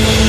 Thank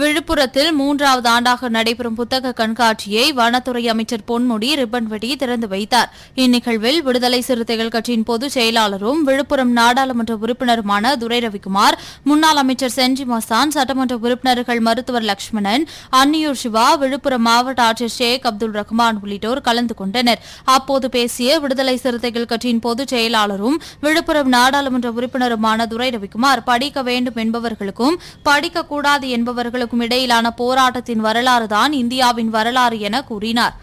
விழுப்புரத்தில் மூன்றாவது ஆண்டாக நடைபெறும் புத்தக கண்காட்சியை வனத்துறை அமைச்சர் பொன்முடி ரிப்பன் வெட்டி திறந்து வைத்தார். இந்நிகழ்வில் விடுதலை சிறுத்தைகள் கட்சியின் பொதுச் செயலாளரும் விழுப்புரம் நாடாளுமன்ற உறுப்பினருமான துரை ரவிக்குமார் முன்னாள் அமைச்சர் செஞ்சி மஸ்தான் சட்டமன்ற உறுப்பினர்கள் மருத்துவர் லட்சுமணன் அன்னியூர் சிவா விழுப்புரம் மாவட்ட ஆட்சியர் ஷேக் அப்துல் ரஹ்மான் உள்ளிட்டோர் கலந்து கொண்டனர். அப்போது பேசிய விடுதலை சிறுத்தைகள் கட்சியின் பொதுச் செயலாளரும் விழுப்புரம் நாடாளுமன்ற உறுப்பினருமான துரை ரவிக்குமார் படிக்க வேண்டும் என்பவர்களுக்கும் படிக்கக்கூடாது என்பவர்களுக்கும் இடையிலான போராட்டத்தின் வரலாறு தான் இந்தியாவின் வரலாறு என கூறினார்.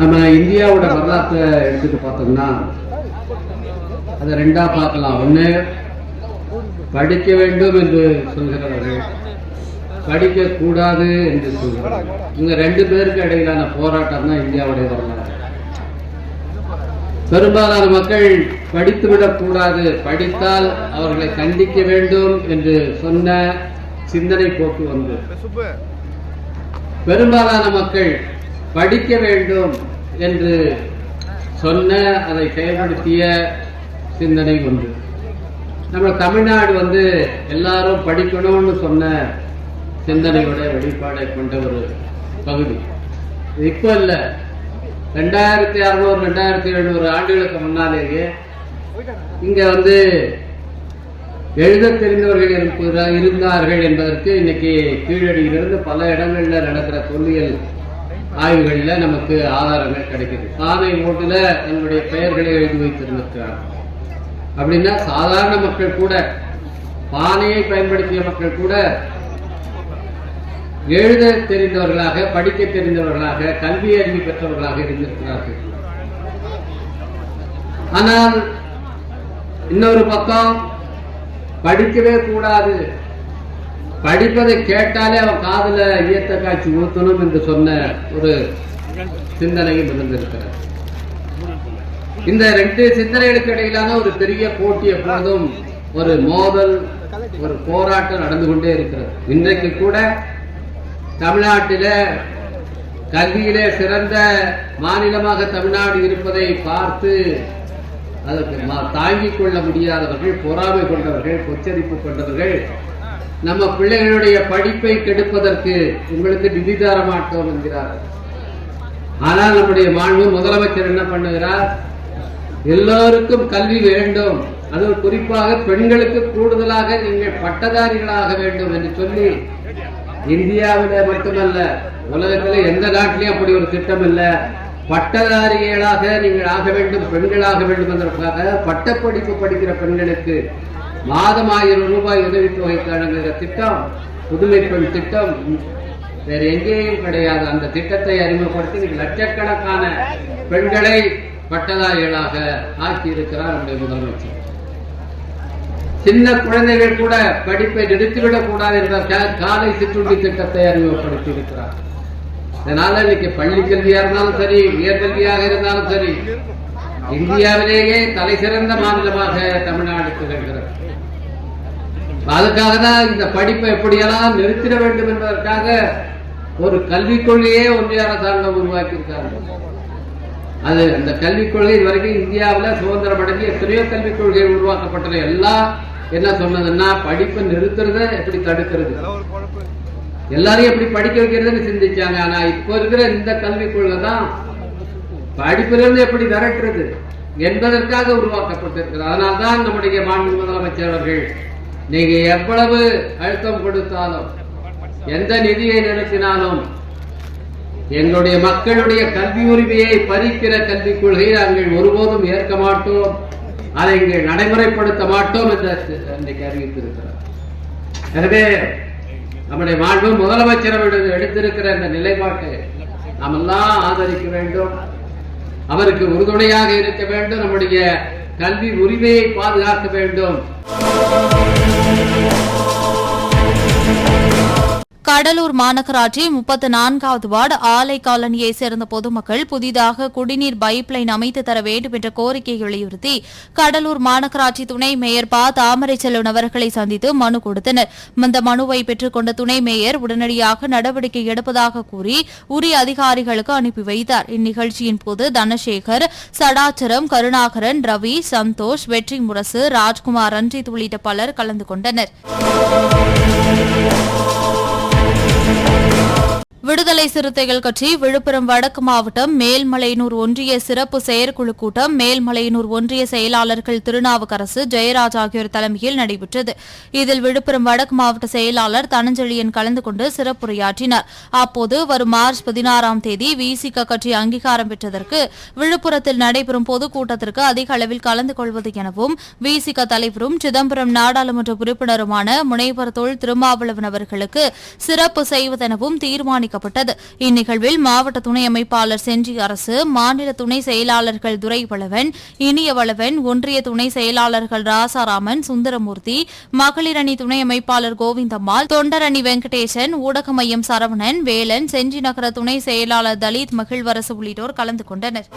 நம்ம இந்தியாவோட வரலாற்றை எடுத்துட்டு பார்த்தோம்னா அதை ரெண்டா பார்க்கலாம். ஒன்று படிக்க வேண்டும் என்று சொல்கிறவர்கள் படிக்க கூடாது என்று சொல்கிறார்கள் இந்த ரெண்டு பேருக்கு இடையிலான போராட்டம் தான் இந்தியாவுடைய வரலாறு. பெரும்பாலான மக்கள் படித்துவிடக்கூடாது. படித்தால் அவர்களை கண்டிக்க வேண்டும் என்று சொன்ன சிந்தனை போக்கு வந்து. பெரும்பாலான மக்கள் படிக்க வேண்டும் என்று சொன்ன அதை செயல்படுத்திய சிந்தனை ஒன்று. நம்ம தமிழ்நாடு வந்து எல்லாரும் படிக்கணும்னு சொன்ன சிந்தனையோட வெளிப்பாடை கொண்ட ஒரு பகுதி. இப்போ இல்லை. ரெண்டாயிரத்தி அறுநூறு ரெண்டாயிரத்தி எழுநூறு ஆண்டுகளுக்கு முன்னாலேயே இங்க வந்து எழுத தெரிந்தவர்கள் இருப்ப- இருந்தார்கள் என்பதற்கு இன்னைக்கு கீழடியிலிருந்து பல இடங்களில் நடக்கிற தொல்லியல் ஆய்வுகளில் நமக்கு ஆதாரங்கள் கிடைக்குது. சாலை ஓட்டில் தன்னுடைய பெயர்களை எழுதி வைத்திருந்திருக்கிறார் அப்படின்னா சாதாரண மக்கள் கூட பானையை பயன்படுத்திய மக்கள் கூட எழுத தெரிந்தவர்களாக படிக்க தெரிந்தவர்களாக கல்வி அறிவு பெற்றவர்களாக இருந்திருக்கிறார்கள். ஆனால் இன்னொரு பக்கம் படிக்கவே கூடாது. படிப்பதை கேட்டாலே அவன் காதல ஈயத்த காட்சி ஊத்தணும் என்று சொன்ன ஒரு சிந்தனையும் இருந்திருக்கிறார் இந்த ரெண்டு சிந்தனைகளுக்கு இடையிலான ஒரு பெரிய போட்டி எப்பொழுதும் ஒரு மோதல் ஒரு போராட்டம் நடந்து கொண்டே இருக்கிறது. இன்றைக்கு கூட தமிழ்நாட்டில கல்வியிலே சிறந்த மாநிலமாக தமிழ்நாடு இருப்பதை பார்த்து அதற்கு தாங்கிக் கொள்ள முடியாதவர்கள் பொறாமை கொண்டவர்கள் கொச்சரிப்பு கொண்டவர்கள் நம்ம பிள்ளைகளுடைய படிப்பை கெடுப்பதற்கு உங்களுக்கு நிதி தர மாட்டோம் என்கிறார்கள். ஆனால் நம்முடைய மாண்பு முதலமைச்சர் என்ன பண்ணுகிறார்? எல்லோருக்கும் கல்வி வேண்டும். அது குறிப்பாக பெண்களுக்கு கூடுதலாக நீங்கள் பட்டதாரிகளாக வேண்டும் என்று சொல்லி இந்தியாவில மட்டுமல்ல உலகத்தில் எந்த நாட்டிலையும் அப்படி ஒரு திட்டம் இல்லை பட்டதாரிகளாக நீங்கள் ஆக வேண்டும் பெண்களாக வேண்டும் என்பதற்காக பட்டப்படிப்பு படிக்கிற பெண்களுக்கு மாதம் ஆயிரம் ரூபாய் உதவித்தொகை வழங்குகிற திட்டம் புதுமை பெண் திட்டம். வேற எங்கேயும் கிடையாது. அந்த திட்டத்தை அறிமுகப்படுத்தி லட்சக்கணக்கான பெண்களை பட்டதாரிகளாக ஆக்கியிருக்கிறார் நம்முடைய முதலமைச்சர். சின்ன குழந்தைகள் கூட படிப்பை நிறுத்திவிடக் கூடாது என்ற காலை சிற்றுண்டி திட்டத்தை அறிமுகப்படுத்தி இருக்கிறார் இதனால இன்னைக்கு பள்ளி கல்வியா இருந்தாலும் சரி உயர்கல்வியாக இருந்தாலும் சரி இந்தியாவிலேயே தலை சிறந்த மாநிலமாக தமிழ்நாடு திகழ்கிறது. அதுக்காக தான் இந்த படிப்பை எப்படியெல்லாம் நிறுத்திட வேண்டும் என்பதற்காக ஒரு கல்விக் கொள்கையே ஒன்றிய அரசாங்கம் உருவாக்கியிருக்காங்க. அது அந்த கல்விக் கொள்கை இதுவரைக்கும் இந்தியாவில் சுதந்திரம் அடைஞ்சு எத்தனையோ கல்விக் கொள்கை உருவாக்கப்பட்டது எல்லாம் என்ன சொன்னதுன்னா படிப்பை நிறுத்துறத எப்படி தடுக்கிறது? எல்லாரையும் எப்படி படிக்க வைக்கிறதுன்னு சிந்திச்சாங்க. ஆனா இப்போ இருக்கிற இந்த கல்விக் தான் படிப்பிலிருந்து எப்படி விரட்டுறது என்பதற்காக உருவாக்கப்பட்டிருக்கிறது. அதனால்தான் நம்முடைய மாநில முதலமைச்சர் அவர்கள் நீங்க எவ்வளவு அழுத்தம் கொடுத்தாலும் எந்த நிதியை நிறுத்தினாலும் எங்களுடைய மக்களுடைய கல்வி உரிமையை பறிக்கிற கல்விக் கொள்கையை நாங்கள் ஒருபோதும் ஏற்க மாட்டோம். அதை இங்கே நடைமுறைப்படுத்த மாட்டோம் என்று அன்றைக்கு அறிவித்திருக்கிறார். எனவே நம்முடைய மாண்பு முதலமைச்சர் அவர்கள் எடுத்திருக்கிற இந்த நிலைப்பாட்டை நாம் எல்லாம் ஆதரிக்க வேண்டும். அவருக்கு உறுதுணையாக இருக்க வேண்டும். நம்முடைய கல்வி உரிமையை பாதுகாக்க வேண்டும். கடலூர் மாநகராட்சி முப்பத்து நான்காவது வார்டு ஆலை காலனியை சேர்ந்த பொதுமக்கள் புதிதாக குடிநீர் பைப்லைன் அமைத்து தர வேண்டும் என்ற கோரிக்கையை வலியுறுத்தி கடலூர் மாநகராட்சி துணை மேயர் ப. தாமரை செல்வன் அவர்களை சந்தித்து மனு கொடுத்தனர். இந்த மனுவை பெற்றுக்கொண்ட துணை மேயர் உடனடியாக நடவடிக்கை எடுப்பதாக கூறி உரிய அதிகாரிகளுக்கு அனுப்பி வைத்தார். இந்நிகழ்ச்சியின் போது தனசேகர் சடாச்சரம் கருணாகரன் ரவி சந்தோஷ் வெற்றி முரசு ராஜ்குமார் ரஞ்சித் உள்ளிட்ட பலர் கலந்து கொண்டனர். Thank you. விடுதலை சிறுத்தைகள் கட்சி விழுப்புரம் வடக்கு மாவட்டம் மேல்மலையனூர் ஒன்றிய சிறப்பு செயற்குழு கூட்டம் மேல்மலையனூர் ஒன்றிய செயலாளர்கள் திருநாவுக்கரசு ஜெயராஜ் ஆகியோர் தலைமையில் நடைபெற்றது. இதில் விழுப்புரம் வடக்கு மாவட்ட செயலாளர் தனஞ்செழியன் கலந்து கொண்டு சிறப்புரையாற்றினார். அப்போது வரும் மார்ச் பதினாறாம் தேதி விசிக கட்சி அங்கீகாரம் பெற்றதற்கு விழுப்புரத்தில் நடைபெறும் பொதுக்கூட்டத்திற்கு அதிக அளவில் கலந்து கொள்வது எனவும் விசிக தலைவரும் சிதம்பரம் நாடாளுமன்ற உறுப்பினருமான முனைவர் தொல் திருமாவளவன் அவர்களுக்கு சிறப்பு செய்வதெனவும் தீர்மானிக்கப்பட்டது இந்நிகழ்வில் மாவட்ட துணை அமைப்பாளர் செஞ்சி அரசு மாநில துணை செயலாளர்கள் துரைவளவன் இனியவளவன் ஒன்றிய துணை செயலாளர்கள் ராசாராமன் சுந்தரமூர்த்தி மகளிர் அணி துணை அமைப்பாளர் கோவிந்தம்மாள் தொண்டரணி வெங்கடேசன் ஊடக மையம் சரவணன் வேலன் செஞ்சி நகர துணை செயலாளர் தலித் மகிழ்வரசு உள்ளிட்டோர் கலந்து கொண்டனர்.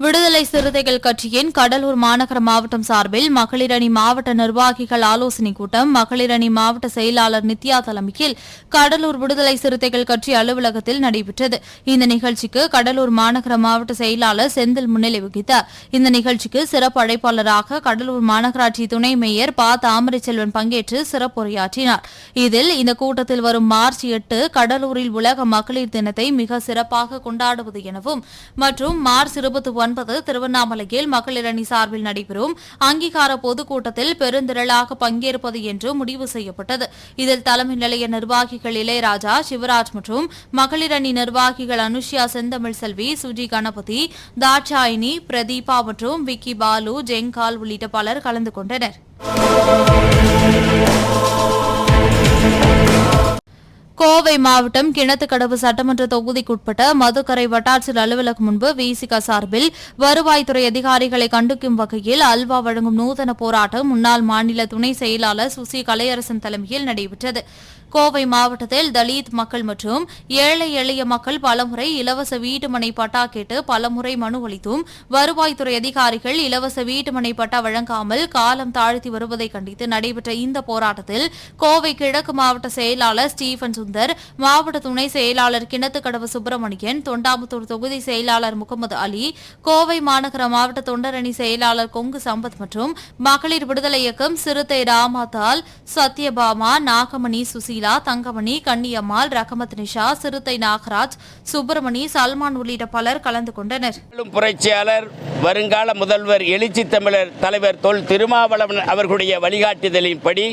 விடுதலை சிறுத்தைகள் கட்சியின் கடலூர் மாநகர மாவட்டம் சார்பில் மகளிரணி மாவட்ட நிர்வாகிகள் ஆலோசனைக் கூட்டம் மகளிரணி மாவட்ட செயலாளர் நித்யா தலைமையில் கடலூர் விடுதலை சிறுத்தைகள் கட்சி அலுவலகத்தில் நடைபெற்றது. இந்த நிகழ்ச்சிக்கு கடலூர் மாநகர மாவட்ட செயலாளர் செந்தில் முன்னிலை வகித்தார். இந்த நிகழ்ச்சிக்கு சிறப்பு அழைப்பாளராக கடலூர் மாநகராட்சி துணை மேயர் ப. தாமரைச்செல்வன் பங்கேற்று சிறப்புரையாற்றினார் இதில் இந்த கூட்டத்தில் வரும் மார்ச் எட்டு கடலூரில் உலக மகளிர் தினத்தை மிக சிறப்பாக கொண்டாடுவது எனவும் மற்றும் மார்ச் இருபத்தி ஒன்பது திருவண்ணாமலையில் மகளிர் அணி சார்பில் நடைபெறும் அங்கீகார பொதுக்கூட்டத்தில் பெருந்திரளாக பங்கேற்பது என்று முடிவு செய்யப்பட்டது. இதில் தலைமை நிலைய நிர்வாகிகள் இளையராஜா சிவராஜ் மற்றும் மகளிர் அணி நிர்வாகிகள் அனுஷ்யா செந்தமிழ் செல்வி சுஜி கணபதி தாட்சாயினி பிரதீபா மற்றும் விக்கி பாலு ஜெங்கால் உள்ளிட்ட பலர் கலந்து கொண்டனர். கோவை மாவட்டம் கிணத்துக்கடவு சட்டமன்ற தொகுதிக்குட்பட்ட மதுக்கரை வட்டாட்சியர் அலுவலகம் முன்பு விசிக சார்பில் வருவாய்த்துறை அதிகாரிகளை கண்டிக்கும் வகையில் அல்வா வழங்கும் நூதன போராட்டம் முன்னாள் மாநில துணை செயலாளர் சுசி கலையரசன் தலைமையில் நடைபெற்றது. கோவை மாவட்டத்தில் தலித் மக்கள் மற்றும் ஏழை எளிய மக்கள் பலமுறை இலவச வீட்டுமனை பட்டா கேட்டு பலமுறை மனு அளித்தும் வருவாய்த்துறை அதிகாரிகள் இலவச வீட்டுமனை பட்டா வழங்காமல் காலம் தாழ்த்தி வருவதை கண்டித்து நடைபெற்ற இந்த போராட்டத்தில் கோவை கிழக்கு மாவட்ட செயலாளர் ஸ்டீபன் சுந்தர் மாவட்ட துணை செயலாளர் கிணத்துக்கடவு சுப்பிரமணியன் தொண்டாமுத்தூர் தொகுதி செயலாளர் முகமது அலி கோவை மாநகர மாவட்ட தொண்டரணி செயலாளர் கொங்கு சம்பத் மற்றும் மகளிர் விடுதலை இயக்கம் சிறுத்தை ராமாதால் சத்யபாமா நாகமணி சுசீலா தங்கமணி கன்னியம்மாள் ரகமத் நிஷா சிறுத்தை நாகராஜ் சுப்பிரமணி சல்மான் உள்ளிட்ட பலர் கலந்து கொண்டனர். புரட்சியாளர் வருங்கால முதல்வர் எழுச்சி தமிழர் தலைவர் தொல் திருமாவளவன் அவர்களுடைய வழிகாட்டுதலின்படி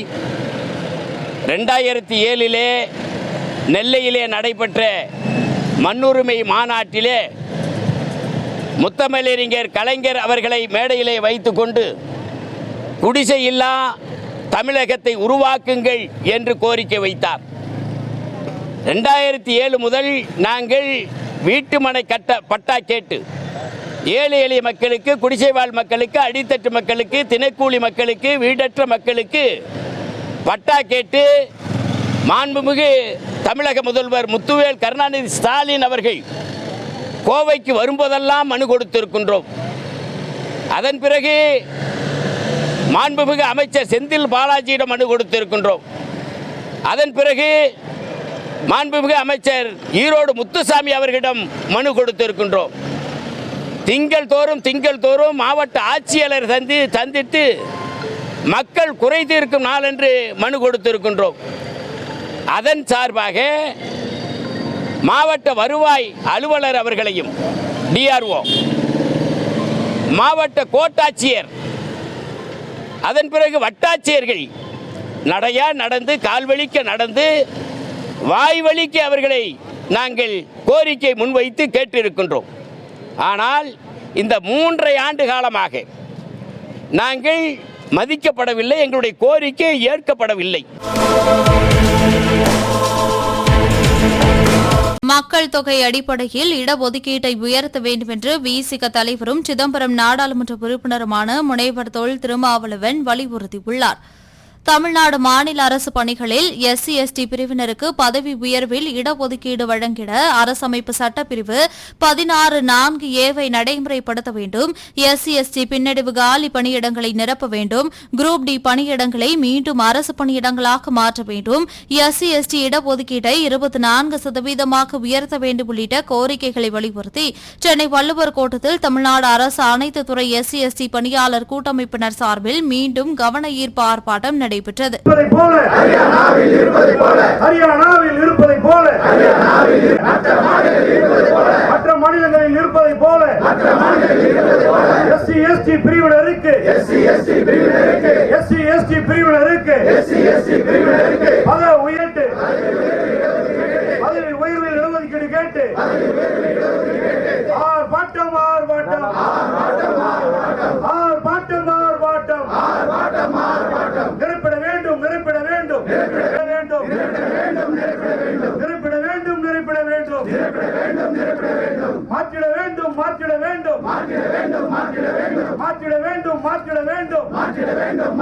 ரெண்டாயிரத்தி ஏழிலே நெல்லையிலே நடைபெற்ற மண்ணுரிமை மாநாட்டிலே முத்தமிழறிஞர் கலைஞர் அவர்களை மேடையிலே வைத்துக்கொண்டு குடிசை இல்லா தமிழகத்தை உருவாக்குங்கள் என்று கோரிக்கை வைத்தார். ரெண்டாயிரத்தி ஏழு முதல் நாங்கள் வீட்டுமனை கட்ட பட்டா கேட்டு ஏழை எளிய மக்களுக்கு குடிசைவாழ் மக்களுக்கு அடித்தட்டு மக்களுக்கு தினக்கூலி மக்களுக்கு வீடற்ற மக்களுக்கு பட்டா கேட்டு மாண்புமிகு தமிழக முதல்வர் முத்துவேல் கருணாநிதி ஸ்டாலின் அவர்கள் கோவைக்கு வரும்போதெல்லாம் மனு கொடுத்திருக்கின்றோம். அதன் பிறகு மாண்புமிகு அமைச்சர் செந்தில் பாலாஜியிடம் மனு கொடுத்திருக்கின்றோம். அதன் பிறகு மாண்புமிகு அமைச்சர் ஈரோடு முத்துசாமி அவர்களிடம் மனு கொடுத்திருக்கின்றோம். திங்கள் தோறும் திங்கள் தோறும் மாவட்ட ஆட்சியாளர் சந்தி சந்தித்து மக்கள் குறை தீர்க்கும் நாளென்று மனு கொடுத்திருக்கின்றோம். அதன் சார்பாக மாவட்ட வருவாய் அலுவலர் அவர்களையும் டிஆர்ஓ மாவட்ட கோட்டாட்சியர் அதன் பிறகு வட்டாட்சியர்கள் நடையா நடந்து கால்வழிக்க நடந்து வாய்வழிக்க அவர்களை நாங்கள் கோரிக்கை முன்வைத்து கேட்டிருக்கின்றோம். ஆனால் இந்த மூன்றை ஆண்டு காலமாக நாங்கள் மதிக்கப்படவில்லை எங்களுடைய கோரிக்கை ஏற்கப்படவில்லை. மக்கள் தொகை அடிப்படையில் இடஒதுக்கீட்டை உயர்த்த வேண்டும் என்று விசிக தலைவரும் சிதம்பரம் நாடாளுமன்ற உறுப்பினருமான முனைவர் தொல் திருமாவளவன் வலியுறுத்தியுள்ளார். தமிழ்நாடு மாநில அரசு பணிகளில் எஸ்சி எஸ்டி பிரிவினருக்கு பதவி உயர்வில் இடஒதுக்கீடு வழங்கிட அரசமைப்பு சட்டப்பிரிவு பதினாறு நான்கு ஏவை நடைமுறைப்படுத்த வேண்டும். எஸ்சி எஸ்டி பின்னடைவு காலி பணியிடங்களை நிரப்ப வேண்டும். குரூப் டி பணியிடங்களை மீண்டும் அரசு பணியிடங்களாக மாற்ற வேண்டும். எஸ்சி எஸ்டி இடஒதுக்கீட்டை இருபத்தி நான்கு சதவீதமாக உயர்த்த வேண்டும் உள்ளிட்ட கோரிக்கைகளை வலியுறுத்தி சென்னை வள்ளுவர் கோட்டத்தில் தமிழ்நாடு அரசு அனைத்து துறை எஸ்சி எஸ்டி பணியாளர் கூட்டமைப்பினர் சார்பில் மீண்டும் கவன ஈர்ப்பு ஆர்ப்பாட்டம் நடைபெற்றது. போல. ஹரியானாவில் இருப்பதைப் போல. மற்ற மாநிலங்களில் இருப்பதைப் போல. எஸ்சி எஸ்டி பிரிவினருக்கு. எஸ்சி எஸ்டி பிரிவினருக்கு பதவி உயர்வில் இடஒதுக்கீடு கேட்டு ஆர்ப்பாட்டம் ஆர்ப்பாட்டம் ஆர்ப்பாட்டம் ஆர்ப்பாட்டம் நிரப்பிட வேண்டும் நிரப்பிட வேண்டும் நிரப்பிட வேண்டும் நிரப்பிட வேண்டும் நிரப்பிட வேண்டும் மாற்றிட வேண்டும். மாற்றிட வேண்டும் மாற்றிட வேண்டும். மாற்றிட வேண்டும்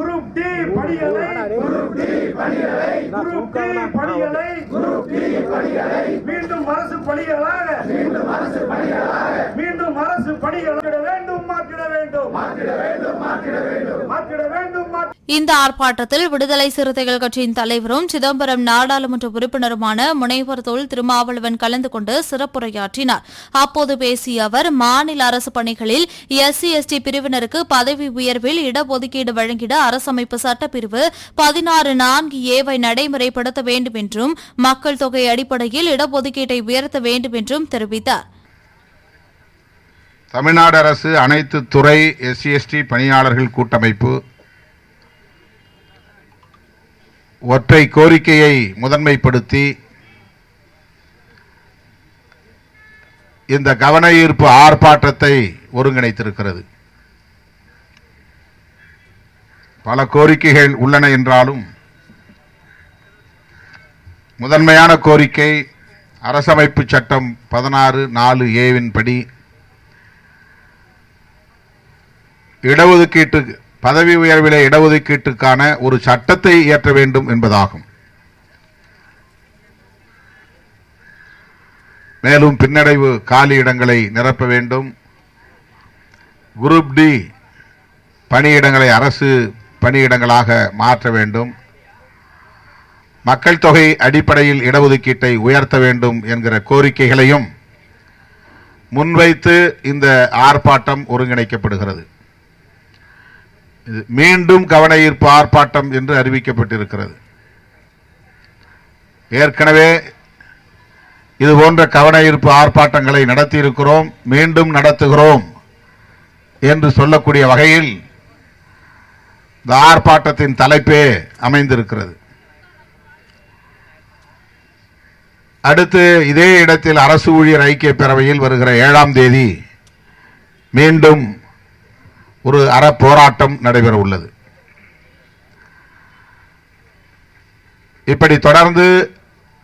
குரூப் டி பணிகளை குரூப் டி பணிகளை மீண்டும் அரசு பணிகளாக மீண்டும் அரசு பணிகளாக வேண்டும் மாற்றிட வேண்டும். மாற்றிட வேண்டும் மாற்றிட வேண்டும். மாற்றிட இந்த ஆர்ப்பாட்டத்தில் விடுதலை சிறுத்தைகள் கட்சியின் தலைவரும் சிதம்பரம் நாடாளுமன்ற உறுப்பினருமான முனைவர் தொல் திருமாவளவன் கலந்து கொண்டு சிறப்புரையாற்றினார். அப்போது பேசிய அவர் மாநில அரசு பணிகளில் எஸ்சி எஸ்டி பிரிவினருக்கு பதவி உயர்வில் இடஒதுக்கீடு வழங்கிட அரசமைப்பு சட்டப்பிரிவு பதினாறு நான்கு ஏவை நடைமுறைப்படுத்த வேண்டும் என்றும் மக்கள் தொகை அடிப்படையில் இடஒதுக்கீட்டை உயர்த்த வேண்டும் என்றும் தெரிவித்தார். தமிழ்நாடு அரசு அனைத்து துறை எஸ்சி எஸ்டி பணியாளர்கள் கூட்டமைப்பு ஒற்றை கோரிக்கையை முதன்மைப்படுத்தி இந்த கவன ஈர்ப்பு ஆர்ப்பாட்டத்தை ஒருங்கிணைத்திருக்கிறது. பல கோரிக்கைகள் உள்ளன என்றாலும் முதன்மையான கோரிக்கை அரசமைப்பு சட்டம் பதினாறு நாலு ஏவின் படி இடஒதுக்கீட்டு பதவி உயர்விலே இடஒதுக்கீட்டுக்கான ஒரு சட்டத்தை இயற்ற வேண்டும் என்பதாகும். மேலும் பின்னடைவு காலி இடங்களை நிரப்ப வேண்டும். குரூப் டி பணியிடங்களை அரசு பணியிடங்களாக மாற்ற வேண்டும். மக்கள் தொகை அடிப்படையில் இடஒதுக்கீட்டை உயர்த்த வேண்டும் என்கிற கோரிக்கைகளையும் முன்வைத்து இந்த ஆர்ப்பாட்டம் ஒருங்கிணைக்கப்படுகிறது. மீண்டும் கவன ஈர்ப்பு ஆர்ப்பாட்டம் என்று அறிவிக்கப்பட்டிருக்கிறது. ஏற்கனவே இது போன்ற கவன ஈர்ப்பு ஆர்ப்பாட்டங்களை நடத்தியிருக்கிறோம் மீண்டும் நடத்துகிறோம் என்று சொல்லக்கூடிய வகையில் இந்த ஆர்ப்பாட்டத்தின் தலைப்பே அமைந்திருக்கிறது. அடுத்து இதே இடத்தில் அரசு ஊழியர் ஐக்கிய பேரவையில் வருகிற ஏழாம் தேதி மீண்டும் ஒரு அற போராட்டம் நடைபெற உள்ளது. இப்படி தொடர்ந்து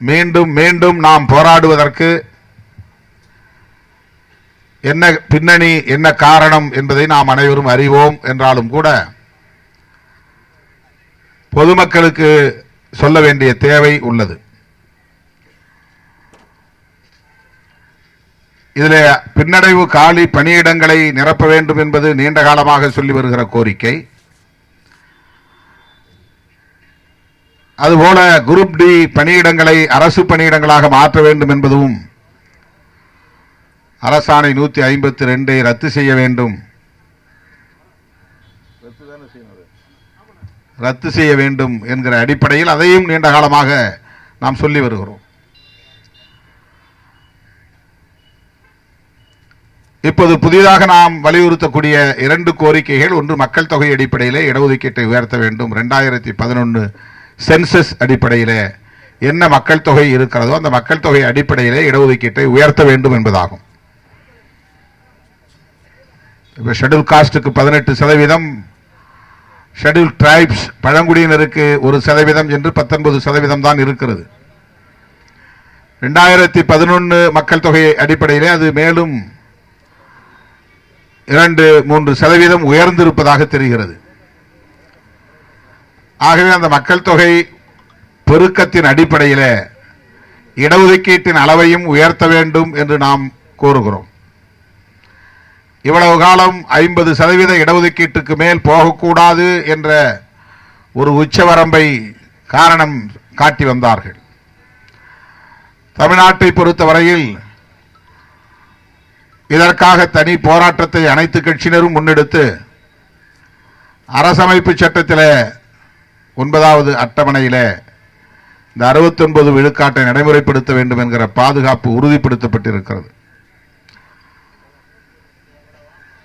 மீண்டும் மீண்டும் நாம் போராடுவதற்கு என்ன பின்னணி என்ன காரணம் என்பதை நாம் அனைவரும் அறிவோம் என்றாலும் கூட பொதுமக்களுக்கு சொல்ல வேண்டிய தேவை உள்ளது. இதில் பின்னடைவு காலி பணியிடங்களை நிரப்ப வேண்டும் என்பது நீண்ட காலமாக சொல்லி வருகிற கோரிக்கை. அதுபோல குரூப் டி பணியிடங்களை அரசு பணியிடங்களாக மாற்ற வேண்டும் என்பதும் அரசாணை நூற்றி ஐம்பத்தி ரெண்டை ரத்து செய்ய வேண்டும். ரத்து செய்ய வேண்டும் என்கிற அடிப்படையில் அதையும் நீண்ட காலமாக நாம் சொல்லி வருகிறோம். இப்போது புதிதாக நாம் வலியுறுத்தக்கூடிய இரண்டு கோரிக்கைகள். ஒன்று மக்கள் தொகை அடிப்படையிலே இடஒதுக்கீட்டை உயர்த்த வேண்டும். ரெண்டாயிரத்தி பதினொன்று சென்சஸ் அடிப்படையிலே என்ன மக்கள் தொகை இருக்கிறதோ அந்த மக்கள் தொகை அடிப்படையிலே இடஒதுக்கீட்டை உயர்த்த வேண்டும் என்பதாகும். இப்போ ஷெட்யூல் காஸ்ட்டுக்கு பதினெட்டு சதவீதம் ஷெட்யூல் டிரைப்ஸ் பழங்குடியினருக்கு ஒரு சதவீதம் என்று பத்தொன்பது சதவீதம் தான் இருக்கிறது. ரெண்டாயிரத்தி பதினொன்று மக்கள் தொகை அடிப்படையிலே அது மேலும் இரண்டு மூன்று சதவீதம் உயர்ந்திருப்பதாக தெரிகிறது. ஆகவே அந்த மக்கள் தொகை பெருக்கத்தின் அடிப்படையில் இடஒதுக்கீட்டின் அளவையும் உயர்த்த வேண்டும் என்று நாம் கூறுகிறோம் இவ்வளவு காலம் ஐம்பது சதவீத இடஒதுக்கீட்டுக்கு மேல் போகக்கூடாது என்ற ஒரு உச்சவரம்பை காரணம் காட்டி வந்தார்கள். தமிழ்நாட்டை பொறுத்தவரையில் இதற்காக தனி போராட்டத்தை அனைத்து கட்சியினரும் முன்னெடுத்து அரசமைப்பு சட்டத்தில் ஒன்பதாவது அட்டவணையில் இந்த அறுபத்தொன்பது விழுக்காட்டை நடைமுறைப்படுத்த வேண்டும் என்கிற பாதுகாப்பு உறுதிப்படுத்தப்பட்டிருக்கிறது.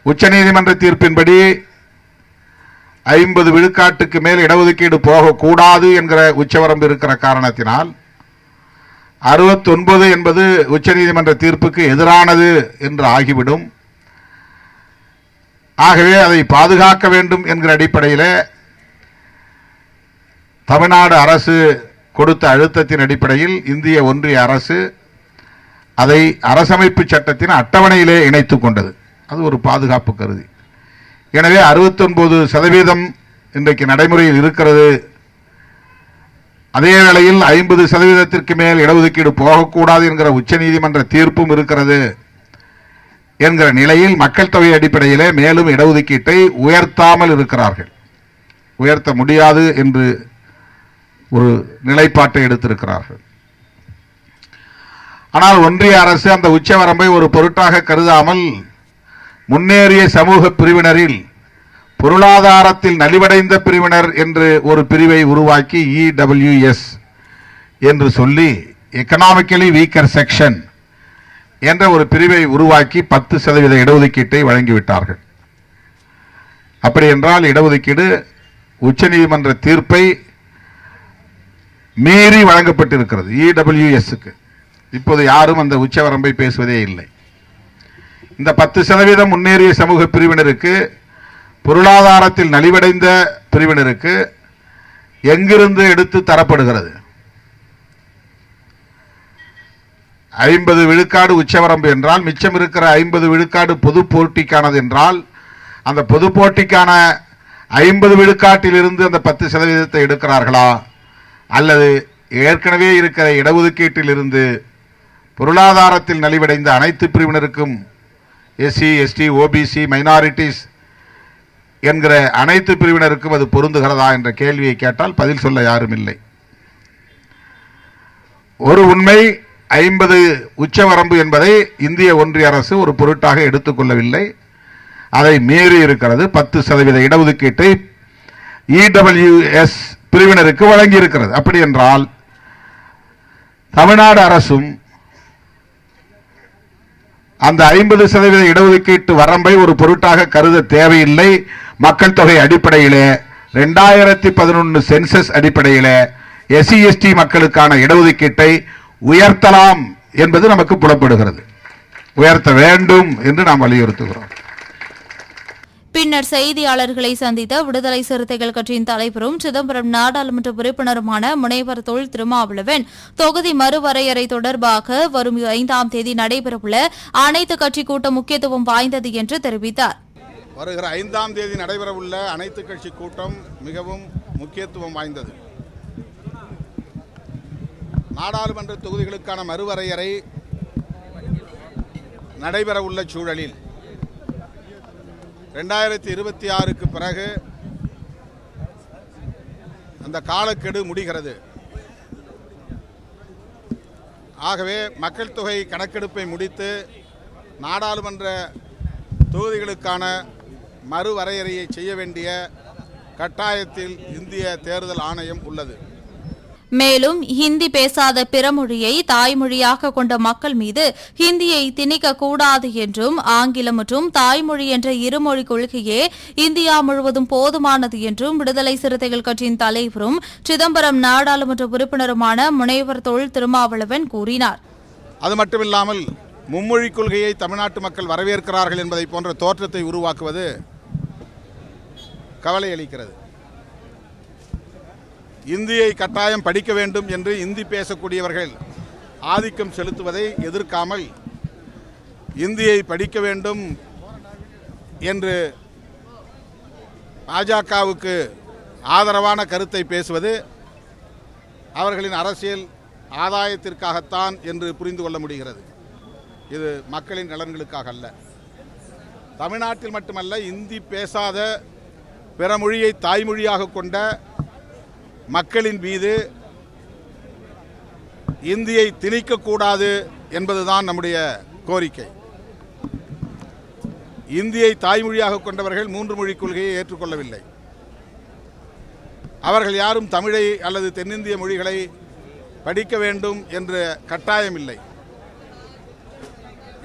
உச்சநீதிமன்ற தீர்ப்பின்படி ஐம்பது விழுக்காட்டுக்கு மேல் இடஒதுக்கீடு போகக்கூடாது என்கிற உச்சவரம்பு இருக்கிற காரணத்தினால் அறுபத்தொன்பது என்பது உச்சநீதிமன்ற தீர்ப்புக்கு எதிரானது என்று ஆகிவிடும். ஆகவே அதை பாதுகாக்க வேண்டும் என்கிற அடிப்படையில் தமிழ்நாடு அரசு கொடுத்த அழுத்தத்தின் அடிப்படையில் இந்திய ஒன்றிய அரசு அதை அரசமைப்பு சட்டத்தின் அட்டவணையிலே இணைத்து கொண்டது. அது ஒரு பாதுகாப்பு கருதி. எனவே அறுபத்தொன்பது சதவீதம் இன்றைக்கு நடைமுறையில் இருக்கிறது அதே வேளையில் ஐம்பது சதவீதத்திற்கு மேல் இடஒதுக்கீடு போகக்கூடாது என்கிற உச்சநீதிமன்ற தீர்ப்பும் இருக்கிறது என்கிற நிலையில் மக்கள் தொகை அடிப்படையிலே மேலும் இடஒதுக்கீட்டை உயர்த்தாமல் இருக்கிறார்கள். உயர்த்த முடியாது என்று ஒரு நிலைப்பாட்டை எடுத்திருக்கிறார்கள். ஆனால் ஒன்றிய அரசு அந்த உச்சவரம்பை ஒரு பொருட்டாக கருதாமல் முன்னேறிய சமூக பிரிவினரில் பொருளாதாரத்தில் நலிவடைந்த பிரிவினர் என்று ஒரு பிரிவை உருவாக்கி இடபிள்யூஎஸ் என்று சொல்லி எக்கனாமிக்கலி வீக்கர் செக்ஷன் என்ற ஒரு பிரிவை உருவாக்கி பத்து சதவீத இடஒதுக்கீட்டை வழங்கிவிட்டார்கள். அப்படி என்றால் இடஒதுக்கீடு உச்சநீதிமன்ற தீர்ப்பை மீறி வழங்கப்பட்டிருக்கிறது இடபிள்யூஎஸ்க்கு இப்போது யாரும் அந்த உச்சவரம்பை பேசுவதே இல்லை. இந்த பத்து சதவீதம் முன்னேறிய சமூக பிரிவினருக்கு பொருளாதாரத்தில் நலிவடைந்த பிரிவினருக்கு எங்கிருந்து எடுத்து தரப்படுகிறது? ஐம்பது விழுக்காடு உச்சவரம்பு என்றால் மிச்சம் இருக்கிற ஐம்பது விழுக்காடு பொது போட்டிக்கானது என்றால் அந்த பொது போட்டிக்கான ஐம்பது விழுக்காட்டிலிருந்து அந்த பத்து சதவீதத்தை எடுக்கிறார்களா? அல்லது ஏற்கனவே இருக்கிற இடஒதுக்கீட்டிலிருந்து பொருளாதாரத்தில் நலிவடைந்த அனைத்து பிரிவினருக்கும் எஸ்சி எஸ்டி ஓபிசி மைனாரிட்டிஸ் என்கிற அனைத்து பிரிவினருக்கும் அது பொருந்துகிறதா என்ற கேள்வியை கேட்டால் பதில் சொல்ல யாரும் இல்லை. ஒரு உண்மை ஐம்பது உச்சவரம்பு என்பதை இந்திய ஒன்றிய அரசு ஒரு பொருட்டாக எடுத்துக்கொள்ளவில்லை அதை மீறி இருக்கிறது. பத்து சதவீத இடஒதுக்கீட்டை இடபிள்யூஎஸ் பிரிவினருக்கு வழங்கி இருக்கிறது அப்படி என்றால் தமிழ்நாடு அரசும் அந்த ஐம்பது சதவீத இடஒதுக்கீட்டு வரம்பை ஒரு பொருட்டாக கருத தேவையில்லை. மக்கள் தொகை அடிப்படையில் ரெண்டாயிரத்தி பதினொன்று சென்சஸ் அடிப்படையில் எஸ்சி எஸ்டி மக்களுக்கான இடஒதுக்கீட்டை உயர்த்தலாம் என்பது நமக்கு புலப்படுகிறது. உயர்த்த வேண்டும் என்று நாம் வலியுறுத்துகிறோம். பின்னர் செய்தியாளர்களை சந்தித்த விடுதலை சிறுத்தைகள் கட்சியின் தலைவரும் சிதம்பரம் நாடாளுமன்ற உறுப்பினருமான முனைவர் தொல் திருமாவளவன் தொகுதி மறுவரையறை தொடர்பாக வரும் ஐந்தாம் தேதி நடைபெறவுள்ள அனைத்து கட்சி கூட்டம் முக்கியத்துவம் வாய்ந்தது என்று தெரிவித்தார். வருகிற ஐந்தாம் தேதி நடைபெறவுள்ள அனைத்து கட்சி கூட்டம் மிகவும் முக்கியத்துவம் வாய்ந்தது. நாடாளுமன்ற தொகுதிகளுக்கான மறுவரையறை நடைபெறவுள்ள சூழலில் ரெண்டாயிரத்தி இருபத்தி ஆறுக்கு பிறகு அந்த காலக்கெடு முடிகிறது. ஆகவே மக்கள் தொகை கணக்கெடுப்பை முடித்து நாடாளுமன்ற தொகுதிகளுக்கான மறுவரையறையை செய்ய வேண்டிய கட்டாயத்தில் இந்திய தேர்தல் ஆணையம் உள்ளது. மேலும் ஹிந்தி பேசாத பிற மொழியை தாய்மொழியாக கொண்ட மக்கள் மீது ஹிந்தியை திணிக்க கூடாது என்றும் ஆங்கிலம் மற்றும் தாய்மொழி என்ற இருமொழி கொள்கையே இந்தியா முழுவதும் போதுமானது என்றும் விடுதலை சிறுத்தைகள் கட்சியின் தலைவரும் சிதம்பரம் நாடாளுமன்ற உறுப்பினருமான முனைவர் தொல் திருமாவளவன் கூறினார். அது மட்டுமில்லாமல் மும்மொழி கொள்கையை தமிழ்நாட்டு மக்கள் வரவேற்கிறார்கள் என்பதை போன்ற தோற்றத்தை உருவாக்குவது கவலை அளிக்கிறது. இந்தியை கட்டாயம் படிக்க வேண்டும் என்று இந்தி பேசக்கூடியவர்கள் ஆதிக்கம் செலுத்துவதை எதிர்க்காமல் இந்தியை படிக்க வேண்டும் என்று பாஜகவுக்கு ஆதரவான கருத்தை பேசுவது அவர்களின் அரசியல் ஆதாயத்திற்காகத்தான் என்று புரிந்து கொள்ள முடிகிறது. இது மக்களின் நலன்களுக்காக அல்ல. தமிழ்நாட்டில் மட்டுமல்ல இந்தி பேசாத பிற மொழியை தாய்மொழியாக கொண்ட மக்களின் மீது இந்தியை திணிக்கக்கூடாது என்பதுதான் நம்முடைய கோரிக்கை. இந்தியை தாய்மொழியாக கொண்டவர்கள் மூன்று மொழிக் கொள்கையை ஏற்றுக்கொள்ளவில்லை. அவர்கள் யாரும் தமிழை அல்லது தென்னிந்திய மொழிகளை படிக்க வேண்டும் என்ற கட்டாயம் இல்லை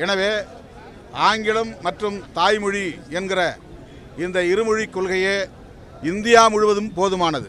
எனவே ஆங்கிலம் மற்றும் தாய்மொழி என்கிற இந்த இருமொழி கொள்கையே இந்தியா முழுவதும் போதுமானது.